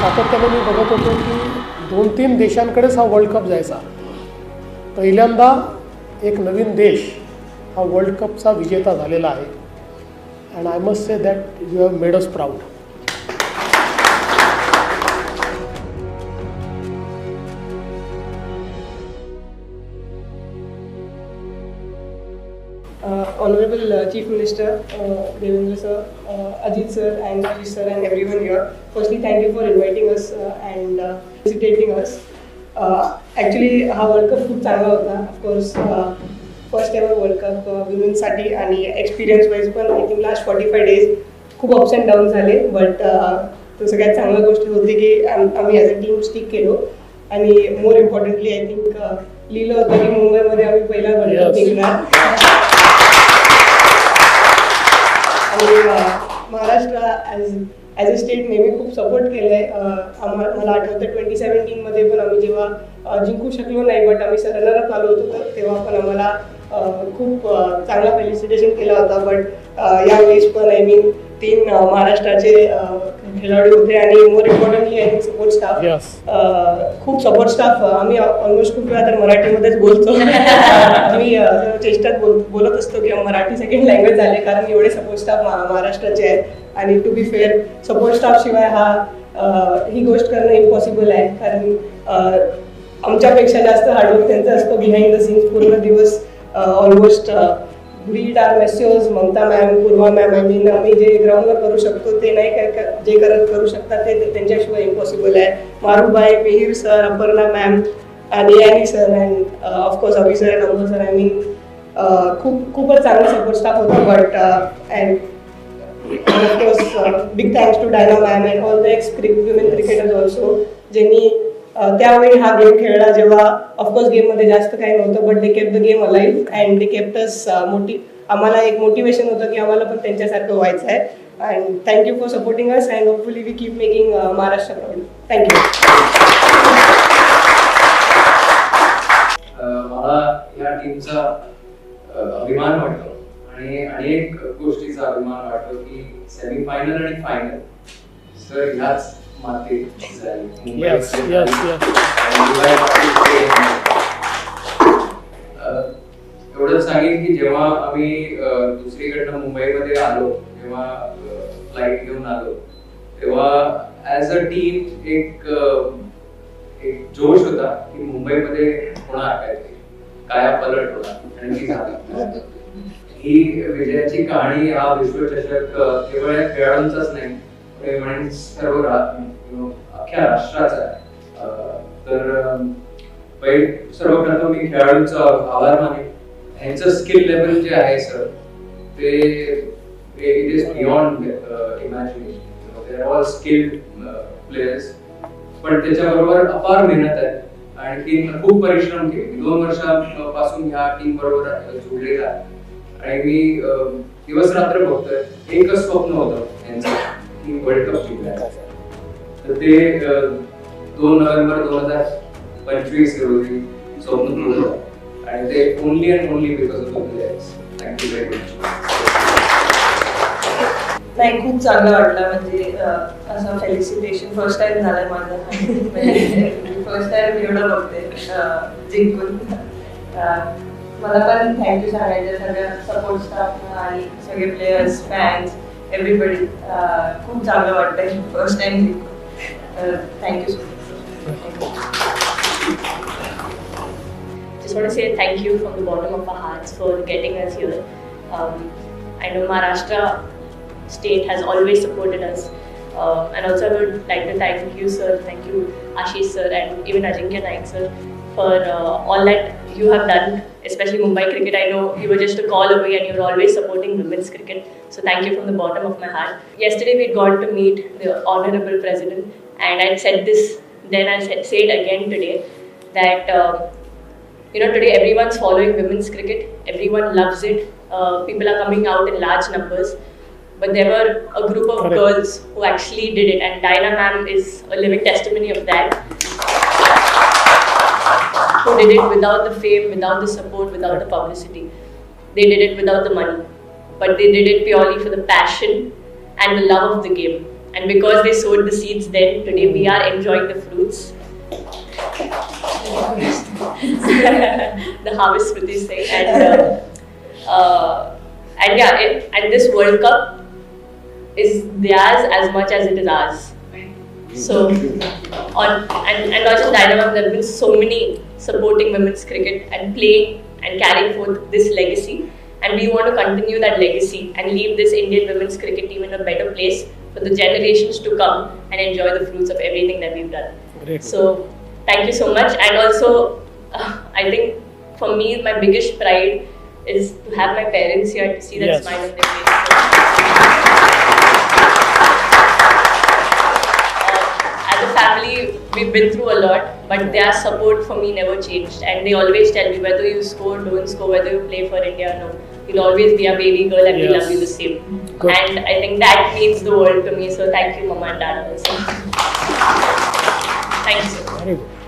सातत्याने मी बघत होतो की दोन तीन देशांकडेच हा वर्ल्ड कप जायचा. पहिल्यांदा एक नवीन देश हा वर्ल्ड कपचा विजेता झालेला आहे. And I must say that you have made us proud uh, Honorable uh, Chief Minister uh, Devendra sir, uh, Ajit sir, and Ashish sir, and everyone here. Firstly, thank you for inviting us uh, and uh, visitating us. Uh, actually, हा world cup खूप चांगला होता of course first ever world cup विमेन्ससाठी आणि experience wise पण I think last forty five days खूप ups and down झाले but तो सगळ्यात चांगली गोष्ट होती की आम- आम्ही ॲज अ टीम स्टिक केलो आणि मोर इम्पॉर्टंटली आय थिंक लिहिलं होतं की मुंबईमध्ये आम्ही पहिला वर्ल्ड कप. जिंकणार आणि Maharashtra as as a state नेहमी खूप सपोर्ट केलं आहे आम्हाला मला आठवतं ट्वेंटी सेवन्टीनमध्ये पण आम्ही जेव्हा जिंकू शकलो नाही बट आम्ही रनरअप आलो होतो तर तेव्हा पण आम्हाला खूप चांगला फेलिसिटेशन केला होता बट यावेळेस पण आय मीन तीन महाराष्ट्राचे खेळाडू होते आणि more importantly I think support staff. खूप सपोर्ट स्टाफ आम्ही ऑलमोस्ट खूप वेळा तर मराठीमध्येच बोलतो. आम्ही चेष्टात बोल बोलत असतो की मराठी सेकंड लँग्वेज झाले कारण एवढे सपोर्ट स्टाफ महाराष्ट्राचे आहेत. आणि to be fair support staff शिवाय हा ही गोष्ट करणं इम्पॉसिबल आहे. कारण आमच्यापेक्षा जास्त हार्डवर्क त्यांचं असतं बिहाइंड द सीन्स पूर्ण दिवस almost beat our message Mamata ma'am Purva ma'am I mean आम्ही जे ग्राउंडवर करू शकतो ते नाही कर- जे करत करू शकतात ते त्यांच्याशिवाय इम्पॉसिबल आहे. मारुबाई मिहीर सर अपर्णा मॅम आणि Ani sir and of course Abhi sir and Amol sir I mean खूप खूपच चांगला सपोर्ट स्टाफ होता but and of course big thanks to Diana ma'am and all the ex women cricketers also ज्यांनी त्यावेळी हा game खेळला जेव्हा of course गेममध्ये जास्त काही नव्हतं but they kept the game alive and they kept us मोठी आम्हाला एक मोटिवेशन होतं की आम्हाला पण त्यांच्यासारखं व्हायचं आहे. And thank you for supporting us and hopefully we keep making Maharashtra proud thank you मला या टीमचा अभिमान वाटतो. आणि अनेक एक गोष्टीचा अभिमान वाटतो की सेमीफायनल आणि फायनल सर ह्याच Yes, yes, yes. अं, एवढं सांगेन की जेव्हा आम्ही दुसरीकडनं मुंबईमध्ये आलो तेव्हा फ्लाईट घेऊन आलो तेव्हा ऍज अ टीम एक एक जोश होता की मुंबईमध्ये होणार काहीतरी काया पलट होणार? आणि ती झाली. ही विजयाची कहाणी हा विश्वचषक केवळ खेळाडूंचाच नाही तर सर्व अख्ख्या राष्ट्राचा आहे. तर पहिले सर्वप्रथम मी खेळाडूंचा आभार मानेन. ह्यांचं स्किल लेवल जे आहे सर ते it is beyond imagination they're all skilled players पण त्याच्याबरोबर अपार मेहनत आहे. आणखी खूप परिश्रम केले. दोन वर्षापासून ह्या टीम बरोबर जोडलेला आहे. आणि मी दिवस रात्र बघतोय. एकच स्वप्न होतं. वर्ल्ड कप जिंकायचं तर ते दोन नोव्हेंबर दोन हजार पंचवीस रोजी स्वप्न पूर्ण. आणि ते only and only because of thank you very much नाही खूप चांगलं वाटलं. म्हणजे असं फेलिसिटेशन फर्स्ट टाइम झालंय माझं. फर्स्ट टाइम एवढं बघते जिंकून. मला पण थँक्यू सांगायचं सगळ्या सपोर्ट स्टाफ आणि सगळे प्लेयर्स फॅन्स एव्हरीबडी खूप चांगलं वाटतंय फर्स्ट टाइम जिंकून thank you so much just want to say thank you from the bottom of our hearts for getting us here. Um, I know Maharashtra state has always supported us. Um, and also I would like to thank you, sir, thank you, Ashish, sir, and even Ajinkya Naik, sir, for uh, all that you have done, especially Mumbai cricket. I know you were just a call away and you're always supporting women's cricket. So thank you from the bottom of my heart. Yesterday we got to meet the Honorable President, and I said this then, I'll say say it again today that. Um, you know today everyone's following women's cricket everyone loves it uh, people are coming out in large numbers but there were a group of Correct. girls who actually did it and Dinah ma'am is a living testimony of that who did it without the fame without the support without the publicity. They did it without the money. But they did it purely for the passion and the love of the game. And because they sowed the seeds then, today we are enjoying the fruits. the harvest is saying, and uh, uh, and yeah, it, and this World Cup is theirs as much as it is ours. So, on and, and not just Dynamo, there have been so many supporting women's cricket and playing and carrying forth this legacy. And we want to continue that legacy and leave this Indian women's cricket team in a better place for the generations to come and enjoy the fruits of everything that we've done. Great. So, thank you so much. And also, uh, I think for me, my biggest pride is to have my parents here to see that Yes. smile on their faces. Uh, as a family, we've been through a lot, but their support for me never changed. And they always tell me whether you score, don't score, whether you play for India or no, you'll always be a baby girl and we love you the same. Good. And I think that means the world to me. So thank you, Mama and Dad also. thank you so much. Very good.